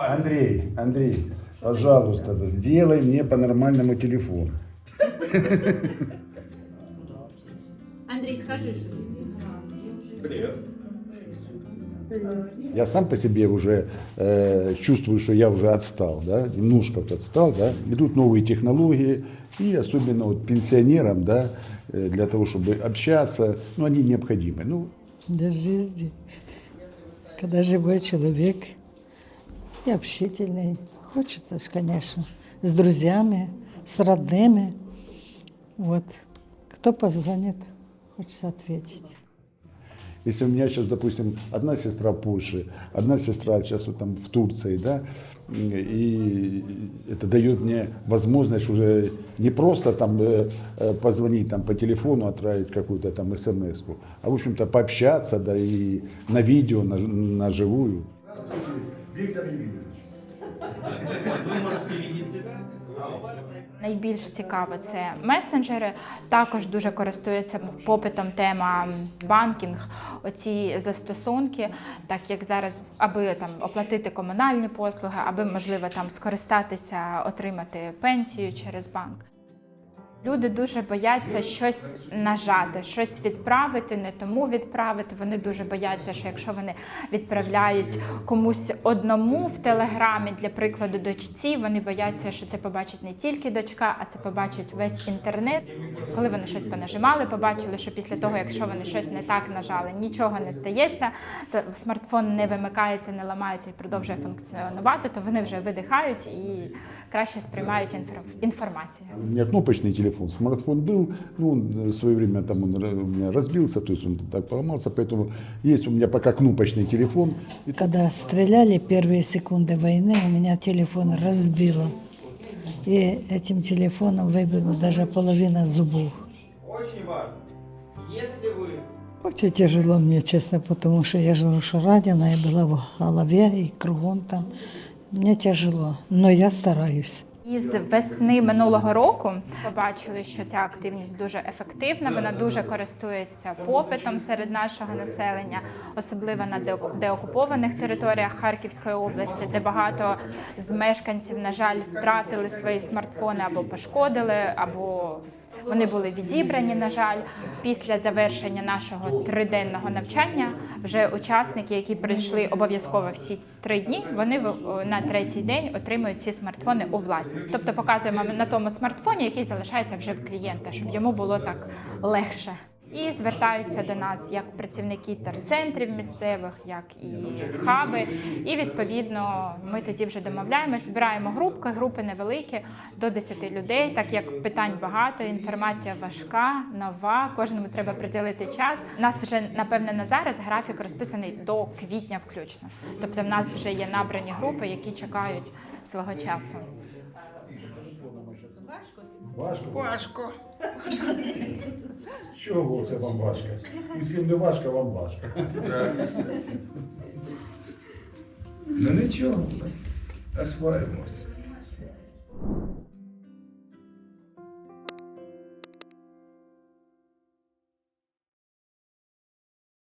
Андрей, Андрей, пожалуйста, сделай мне по нормальному телефону. Андрій, скажи, що Привет. Я сам по себе уже э, чувствую, что я уже отстал, да, немножко вот отстал, да. Идут новые технологии, и особенно вот пенсионерам, да, э, для того, чтобы общаться, ну, они необходимы. Ну, для жизни. Когда живой человек и общительный, хочется ж, конечно, с друзьями, с родными. Вот. Кто позвонит, хочется ответить. Если у меня сейчас, допустим, одна сестра Польше, одна сестра сейчас вот там в Турции, да, и это дает мне возможность уже не просто там э, э, позвонить там по телефону, отправить какую-то там смс а в общем-то пообщаться, да, и на видео, на, на живую. Виктор Леонидович. Вы можете видеть себя. найбільш цікаво це месенджери. Також дуже користується попитом тема банкінг, оці застосунки, так як зараз, аби там оплатити комунальні послуги, аби можливо там скористатися, отримати пенсію через банк. Люди дуже бояться щось нажати, щось відправити, не тому відправити. Вони дуже бояться, що якщо вони відправляють комусь одному в телеграмі, для прикладу, дочці, вони бояться, що це побачить не тільки дочка, а це побачить весь інтернет. Коли вони щось понажимали, побачили, що після того, якщо вони щось не так нажали, нічого не стається, то смартфон не вимикається, не ламається і продовжує функціонувати, то вони вже видихають і краще сприймають інфор- інформацію. У меня кнопочный телефон, смартфон был, ну, он в свое время там он ра- у меня разбился, то есть он так поломался, поэтому есть у меня пока кнопочный телефон. Когда стреляли первые секунды войны, у меня телефон разбило. И этим телефоном выбило даже половина зубов. Очень важно. Если вы Очень тяжело мне, честно, потому что я живу, что ранена, я была в голове и кругом там. Мне тяжело, но я стараюсь. Із весни минулого року побачили, що ця активність дуже ефективна. Вона дуже користується попитом серед нашого населення, особливо на деоку- деокупованих територіях Харківської області, де багато з мешканців, на жаль, втратили свої смартфони або пошкодили, або вони були відібрані. На жаль, після завершення нашого триденного навчання вже учасники, які прийшли обов'язково всі три дні, вони на третій день отримують ці смартфони у власність. Тобто показуємо на тому смартфоні, який залишається вже в клієнта, щоб йому було так легше. І звертаються до нас як працівники терцентрів місцевих, як і хаби. І відповідно ми тоді вже домовляємося, збираємо групки, групи невеликі до 10 людей, так як питань багато, інформація важка, нова. Кожному треба приділити час. У нас вже напевне на зараз графік розписаний до квітня включно. Тобто, в нас вже є набрані групи, які чекають свого часу. Важко? Важко. Важко. Чого це вам важко? Усім не важко, вам важко. Ну нічого, осваїмось.